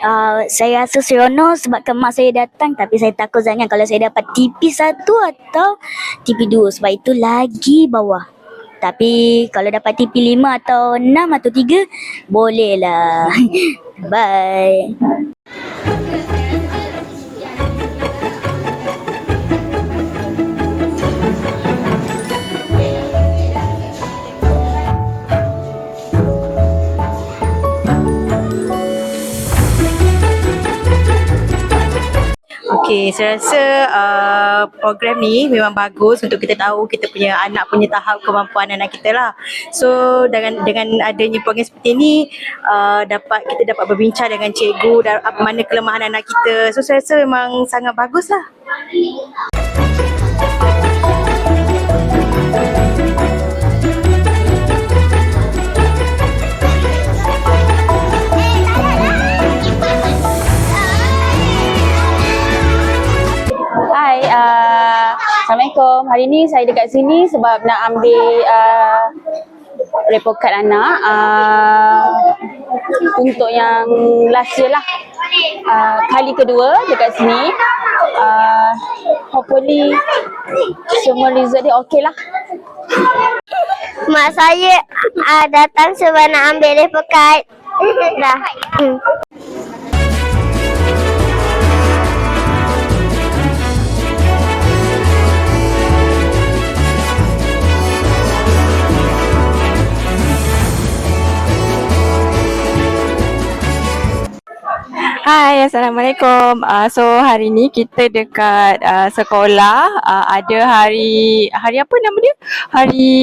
Uh, saya rasa seronok sebab mak saya datang tapi saya takut sangat kalau saya dapat TV satu atau TV dua sebab itu lagi bawah. Tapi kalau dapat TV lima atau enam atau tiga boleh lah. Bye. Okey, saya rasa uh, program ni memang bagus untuk kita tahu kita punya anak punya tahap kemampuan anak kita lah. So dengan dengan adanya program seperti ni uh, dapat kita dapat berbincang dengan cikgu dan apa mana kelemahan anak kita. So saya rasa memang sangat bagus lah. Assalamualaikum. Hari ni saya dekat sini sebab nak ambil uh, report card anak uh, untuk yang last year lah. Uh, kali kedua dekat sini. Uh, hopefully semua result dia okey lah. Mak saya uh, datang sebab nak ambil report card. Dah. Hmm. Hai, Assalamualaikum. Uh, so hari ni kita dekat uh, sekolah uh, ada hari hari apa nama dia? Hari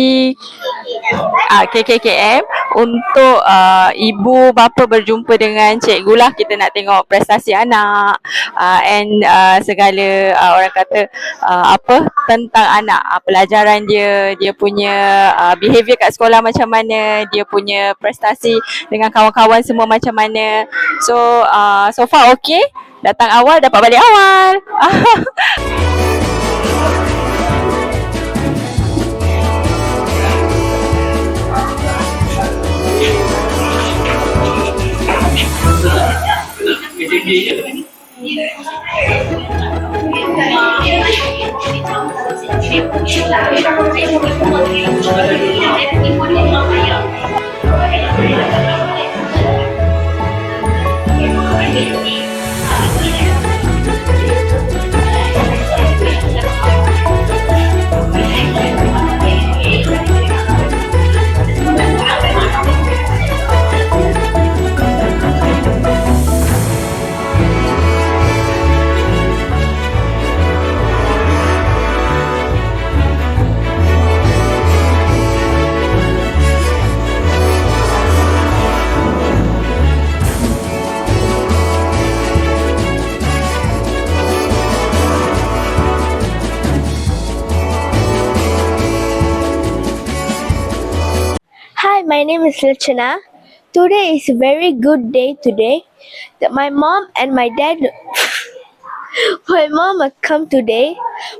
uh, KKKM untuk uh, ibu bapa berjumpa dengan cikgu lah kita nak tengok prestasi anak uh, and uh, segala uh, orang kata uh, apa tentang anak uh, pelajaran dia, dia punya uh, behavior kat sekolah macam mana, dia punya prestasi dengan kawan-kawan semua macam mana. So uh, so far okay. Datang awal dapat balik awal. Thank you. My name is Lachana. Today is a very good day today. That my mom and my dad my mom come today.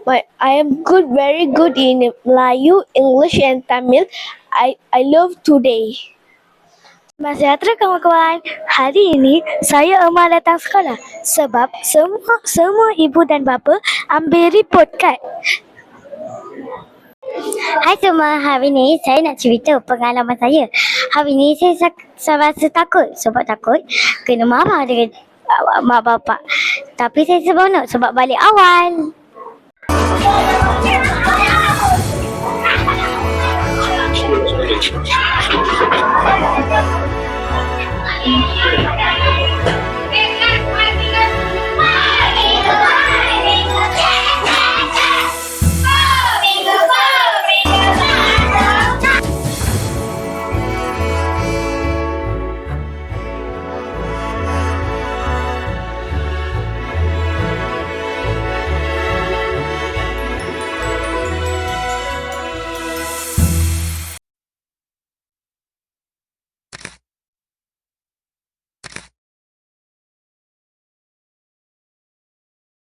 My I am good, very good in Melayu, English and Tamil. I I love today. Masih sejahtera kawan-kawan. Hari ini saya Emma datang sekolah sebab semua semua ibu dan bapa ambil report card. Hai semua, hari ni saya nak cerita pengalaman saya. Hari ni saya, saya, saya rasa takut sebab takut kena marah dengan uh, mak bapak. Tapi saya seronok sebab balik awal.